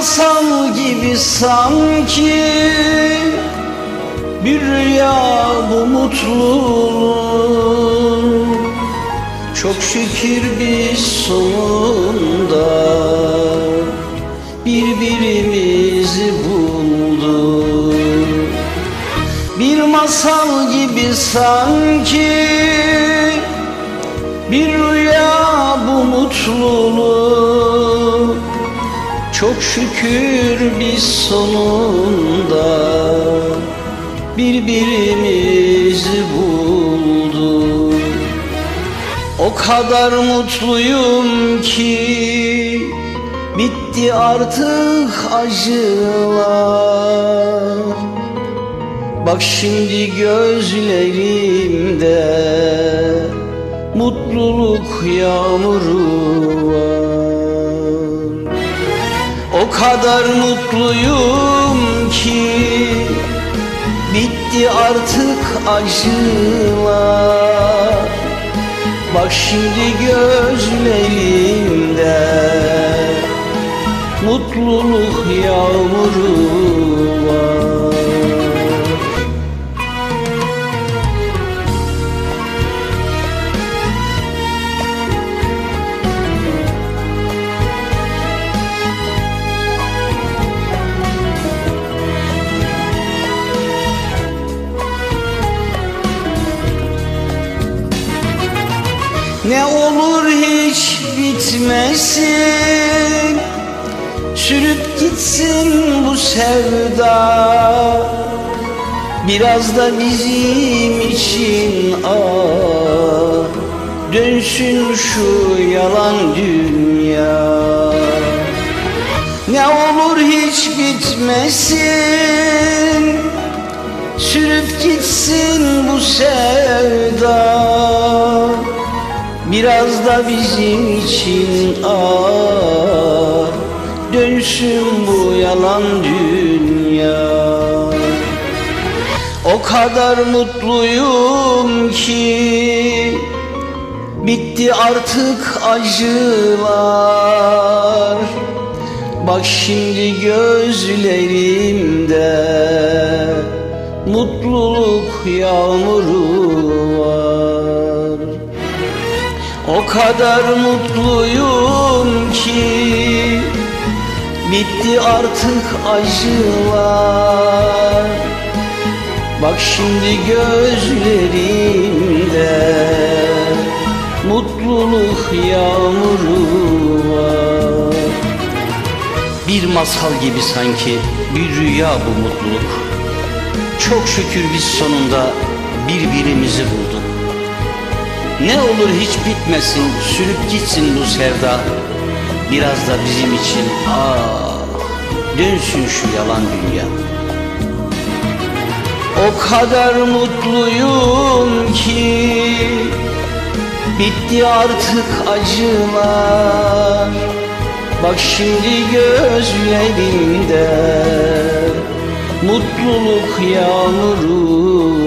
masal gibi sanki Bir rüya bu mutluluk Çok şükür biz sonunda Birbirimizi bulduk. Bir masal gibi sanki Bir rüya bu mutluluk Çok şükür biz sonunda Birbirimizi bulduk. O kadar mutluyum ki Bitti artık acılar. Bak şimdi gözlerimde Mutluluk yağmuru var O kadar mutluyum ki Bitti artık acılar Bak şimdi gözlerimde Mutluluk yağmuru Ne olur hiç bitmesin. Sürüp gitsin bu sevda. Biraz da bizim için ah. Dönsün şu yalan dünya. Ne olur hiç bitmesin. Sürüp gitsin bu sevda Biraz da bizim için ah Dönsün bu yalan dünya. O kadar mutluyum ki Bitti artık acılar. Bak şimdi gözlerimde Mutluluk yağmuru var kadar mutluyum ki Bitti artık acılar. Bak şimdi gözlerimde Mutluluk yağmuru var. Bir masal gibi sanki bir rüya bu mutluluk. Çok şükür biz sonunda birbirimizi bulduk Ne olur hiç bitmesin sürüp gitsin bu sevda. Biraz da bizim için ah dönsün şu yalan dünya. O kadar mutluyum ki Bitti artık acılar. Bak şimdi gözlerimde Mutluluk yağmuru